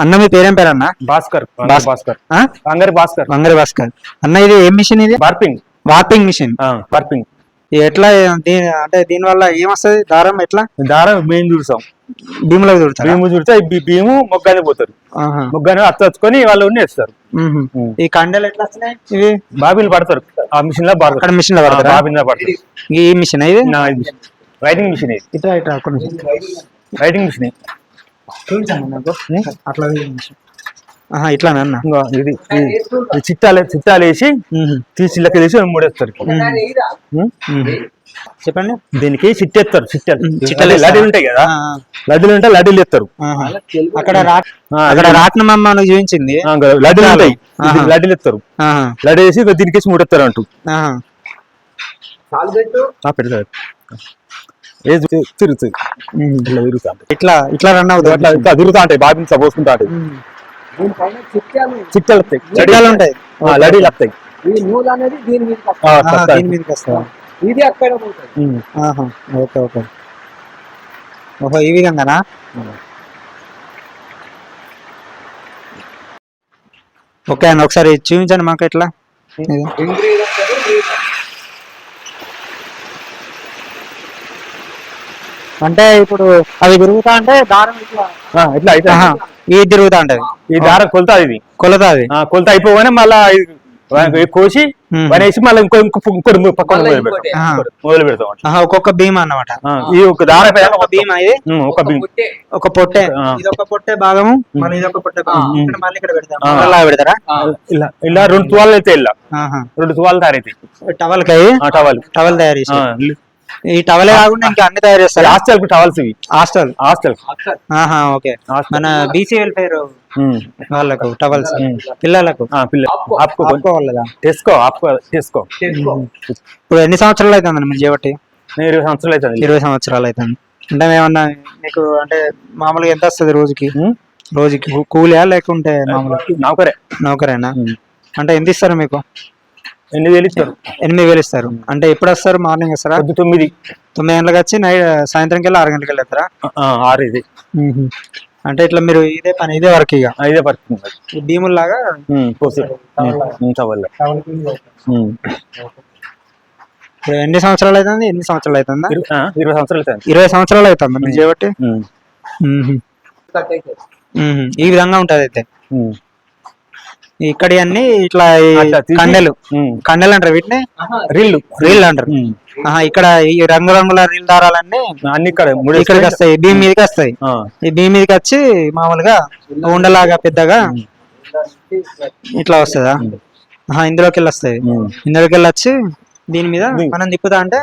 అన్న మీ పేరేం పేరు అన్న? భాస్కర్ భాస్- భాస్కర్. ఆ? అంగరి భాస్కర్. వంగరి భాస్కర్. అన్న ఇది ఏం మిషన్ ఇది? బార్పింగ్ వార్పింగ్ మిషన్. బార్పింగ్ ఎట్లా అంటే దీని వల్ల ఏమొస్తుంది? దారం ఎట్లా? దారం మేము చూసాం భీములో దొరుకుతారా భీము చూస్తే బీ- భీము మొగ్గానే పోతారు. మొగ్గానే అత్తచ్చుకొని వాళ్ళు. ఉమ్. ఈ కండలు ఎట్లా వస్తున్నాయి? ఇవి? బాబీలు పడతారు. ఆ మిషన్లో పడతారు మిషన్లో పడతారా? బాబీల మీద పడతారు. ఈ మిషన్ ఇది? Writing machine. ఇది. ఇట్లా ఇట్లా రైటింగ్ మిషన్. అట్లా ఇట్లా అన్న. ఇంకో ఇది చిట్టాలు చిట్టాలు వేసి తీసి ఇళ్ళకి వేసి మూడేస్తారు. చెప్పండి. దీనికి చిట్టేస్తారు చిట్టాలు. చిట్టాలు? లడ్డీలు ఉంటాయి కదా. లడ్డీలు ఉంటే లడ్డీలు ఎత్తారు. అక్కడ అక్కడ రాట్నం అమ్మ మనకు చూపించింది. లడ్డీలు ఉంటాయి. లడ్డీలు ఎత్తారు ఆహా. లడ్డీ వేసి దీనికి వేసి మూడెత్తారు అంటూ. పెడతారు. ఇట్లా తిరుగుతా. ఇట్లా ఇట్లా రన్ అవుతుంది. అట్లా ఇట్లా తిరుగుతా ఉంటాయి బాబిని పోసుకుంటా ఉంటాయి. చిట్టాలు వస్తాయి. ఉంటాయి. వస్తాయి. దీని వస్తాయి. ఇది అక్కడ. Okay okay. ఓహో ఈ విధంగానా? ఓకే అండి ఒకసారి చూపించండి మాకు ఎట్లా ఇది. అంటే ఇప్పుడు అవి తిరుగుతా అంటే దారం ఇట్లా. ఇది తిరుగుతా ఉంటది ఈ దారం కొలత ఇది. కొలత అది. కొలత అయిపోగానే మళ్ళా కోసి. వనేసి మళ్ళీ ఇంకో ఇంకో ఇంకోటి పక్కన మొదలు. పెడతాం ఒక్కొక్క భీమా అన్నమాట. ఈ ఒక దారం ఒక భీమా ఇది. ఒక భీమ్. పుట్టే. ఒక పొట్టే. ఇది ఒక పొట్టే భాగము మళ్ళీ ఇది ఒక పొట్టే భాగం ఉమ్. ఇక్కడ మళ్ళీ ఇక్కడ పెడతాం. ఆ. అలా పెడతారా? ఇలా ఇలా రెండు తువాలు అయితే ఇలా. రెండు తువాలు తయారైతాయి. టవల్ కాయ ఆ టవల్. టవల్ తయారు చేసి ఈ టవలే కాకుండా ఇంకా అన్ని తయారు చేస్తారు. హాస్టల్ టవల్స్ ఇవి. హాస్టల్. హాస్టల్. ఆహా ఓకే. మన బీసీ వెల్ఫేర్. వాళ్ళకు టవల్స్. పిల్లలకు. తెసుకో ఆపుకో. తెసుకో ఇప్పుడు ఎన్ని సంవత్సరాలు అవుతుంది మీరు నేను ఇరవై సంవత్సరాలు అవుతుంది ఇరవై సంవత్సరాలు అవుతుంది. అంటే ఏమన్నా మీకు అంటే మామూలుగా ఎంత వస్తుంది రోజుకి. రోజుకి కూలియా లేకుంటే మామూలుగా? నౌకరే. నౌకరేనా. అంటే ఎంత ఇస్తారు మీకు? ఎన్ని వేలు ఇస్తారు. ఎనిమిది వేలు ఇస్తారు. అంటే ఎప్పుడు వస్తారు? మార్నింగ్ వస్తారా? తొమ్మిది. తొమ్మిది గంటలకు వచ్చి నైట్ సాయంత్రం కల్లా ఆరు గంటలకు వెళ్తారా ఆరు ఇది. అంటే ఇట్లా మీరు ఇదే పని ఇదే వరకు ఇక? పోసి. Towel um. ఇప్పుడు ఎన్ని సంవత్సరాలు అవుతుంది? ఎన్ని సంవత్సరాలు అవుతుందా? ఇరవై సంవత్సరాలు అవుతుంది. ఇరవై సంవత్సరాలు అవుతుంది మీరు చేయబట్టి. ఈ విధంగా ఉంటది అయితే. ఇక్కడి అన్ని ఇట్లా ఈ కండెలు. కండెలు అంటారు వీటిని? రీళ్ళు రీల్ అంటారు. ఇక్కడ ఈ రంగురంగుల రీల్ దారాలన్నీ అన్ని ఇక్కడ ఇక్కడికి వస్తాయి. భీమ్ మీదకి వస్తాయి. ఈ భీమ్ మీదకి వచ్చి మామూలుగా ఉండలాగా పెద్దగా ఇట్లా వస్తుందా? ఆహా, ఇందులోకి వెళ్ళి వస్తాయి. ఇందులోకి వెళ్ళి వచ్చి దీని మీద దీని- మనం తిప్పుతా అంటే.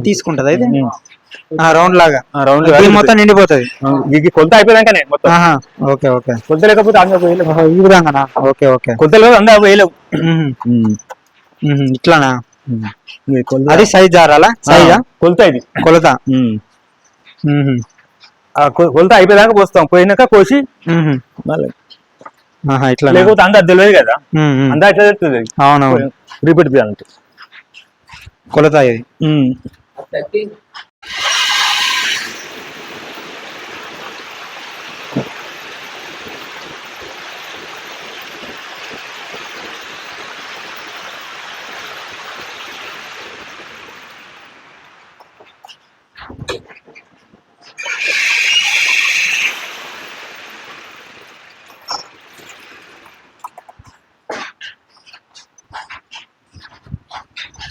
తీసుకుంటది అయితే. రౌండ్ లాగా. ఆ, రౌండ్ మొత్తం నిండిపోతుంది. ఇది కొలత అయిపోయాకనే మొత్తం. Okay okay. కొలత లేకపోతే అందా వేయలేవు ఓహో, ఈ విధంగానా? Okay okay. అందా వేయలేవు మ్మ్. మ్మ్. ఇట్లానా? అది సైజ్ జారాలా సైజా కొలత ఇది. కొలత. కొలత అయిపోయాక పోస్తాం. పోయినాక కోసి. మళ్ళీ. ఇట్లా లేకపోతే అందా తెలియదు కదా? అందా ఎట్లా తెలుస్తుంది? అవునవును. రిపీట్ చేయాలంటే. కొలత ఇది.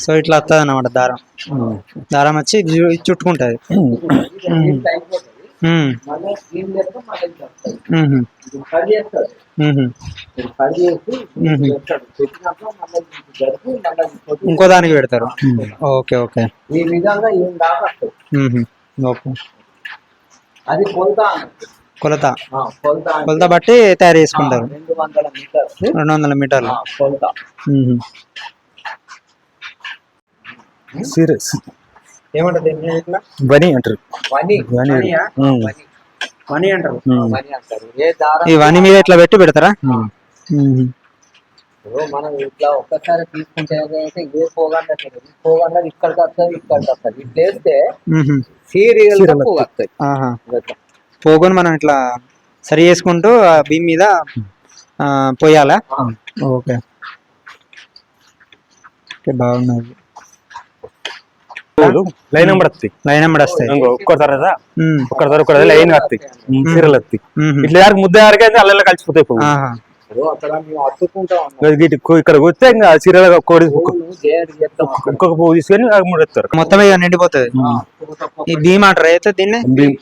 సో ఇట్లా వస్తుంది అనమాట దారం. దారం వచ్చి చుట్టుకుంటది. ఇంకో దానికి పెడతారు. Okay okay. ఈ విధంగా. ఓకే. అది కొలత. కొలత. కొలత బట్టి తయారు చేసుకుంటారు. రెండు వందల మీటర్లు. కొలత. సీరియస్ ఏమంటది? బని అంటారు. మనీ అంటారు. దారం ఈ వని మీద ఇట్లా పెట్టి పెడతారా. ఇప్పుడు మనం ఇట్లా ఒక్కసారి తీసుకుంటే ఏ పోగండ పోగండ ఇక్కడికి వస్తుంది ఇక్కడికి వస్తుంది. ఇట్లా వేస్తే. సీరియల్ వస్తుంది. పోగొని మనం ఇట్లా సరి చేసుకుంటూ భీమ్ మీద పోయాలా? ఓకే ఓకే బాగున్నది లైన్ నెంబర్ వస్తాయి లైన్ నెంబర్ వస్తాయి ఇంకో ఒక్క తర్వాత ఉమ్, ఒక్క తర్వాత ఒక్క లైన్ వస్తాయి చీరలు వస్తాయి ఇట్లా యారికి ముద్ద యారికి అయితే అల్ల కలిసిపోతాయి పువ్వు ఇక్కడ వస్తే ఇంకా చీరలు కోడి. ఇంకొక పువ్వు తీసుకొని ముడేస్తారు మొత్తం ఇక నిండిపోతుంది. ఒక్కొక్క ఈ భీమ్ అంటారు అయితే దీన్ని? భీమ్.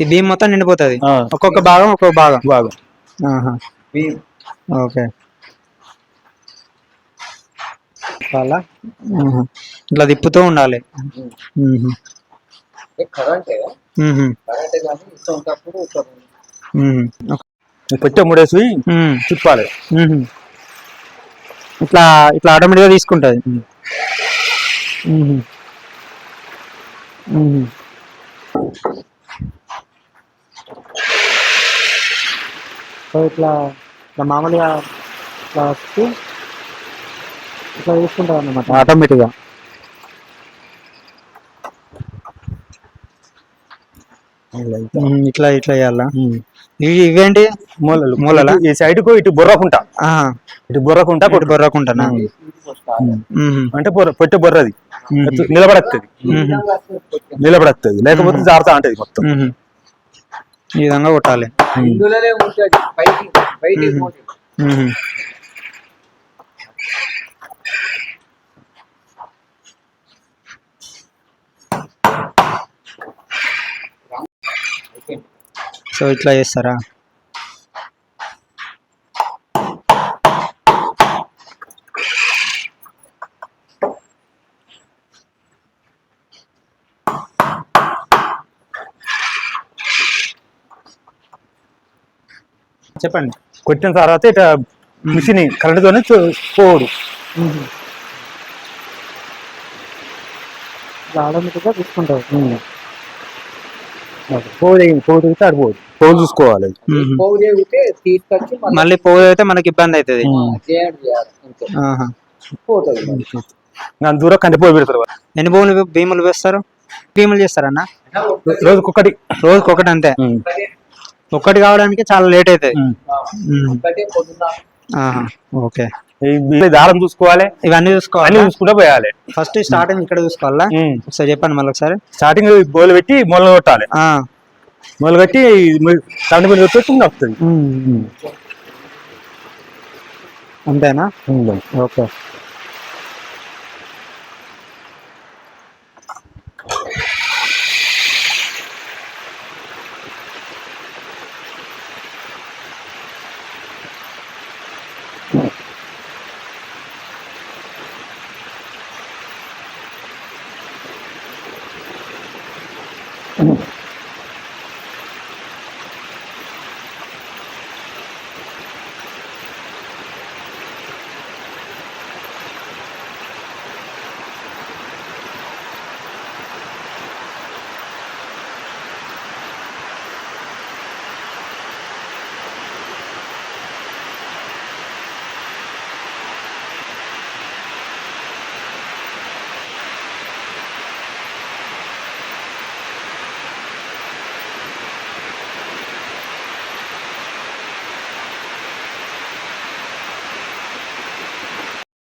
ఈ భీమ్ మొత్తం నిండిపోతుంది. ఒక్కొక్క భాగం ఒక్కొక్క భాగం. భీమ్. ఓకే. చాలా. ఇట్లా తిప్పుతూ ఉండాలి. పెట్టే ముడేసి. తిప్పాలి. ఇట్లా ఇట్లా ఆటోమేటిక్గా తీసుకుంటుంది. సో ఇట్లా ఇట్లా మామూలుగా ఇట్లా ఇట్లా తీసుకుంటుంది అన్నమాట ఆటోమేటిక్గా ఇట్లా. ఇట్లా చేయాలా? ఇవి ఇవేంటి? మూలలు మూలలా? ఈ సైడ్కు ఇటు బొర్రకుంటా. ఇటు బొర్రకుంటా ఇటు బొర్రకుంటానా. అంటే బొర్ర పెట్టే బొర్రది. నిలబడత్తది. నిలబడత్తది లేకపోతే జారుతా ఉంటది మొత్తం. ఈ విధంగా కొట్టాలి. సో ఇట్లా చేస్తారా? చెప్పండి. కొట్టిన తర్వాత ఇట మిషన్ కరెంట్ తోనే పోడు ఆటోమేటిక్గా తీసుకుంటారు పోదు పోదు దిగితే చూసుకోవాలి. పోగు తీసుకొచ్చి మళ్ళీ మళ్ళీ పోతే అయితే మనకి ఇబ్బంది అవుతుంది. దాని దూరం కంటి పోయి పెడతారు. ఎన్ని భూములు భీములు వేస్తారు? భీములు చేస్తారన్న? రోజుకొకటి. రోజుకి ఒకటి అంతే ఒక్కటి కావడానికి చాలా లేట్ అవుతుంది. ఓకే. దారం చూసుకోవాలి. ఇవన్నీ అన్ని చూసుకోవాలి చూసుకుంటూ పోయాలి. ఫస్ట్ స్టార్టింగ్ ఇక్కడ చూసుకోవాలా? ఒకసారి చెప్పండి మళ్ళీ ఒకసారి స్టార్టింగ్ బోలు పెట్టి మొదలు కొట్టాలి. ఆ. మొదలు కట్టి కరెంట్ బిల్లు కొట్టి వస్తుంది అంతేనా? ఓకే.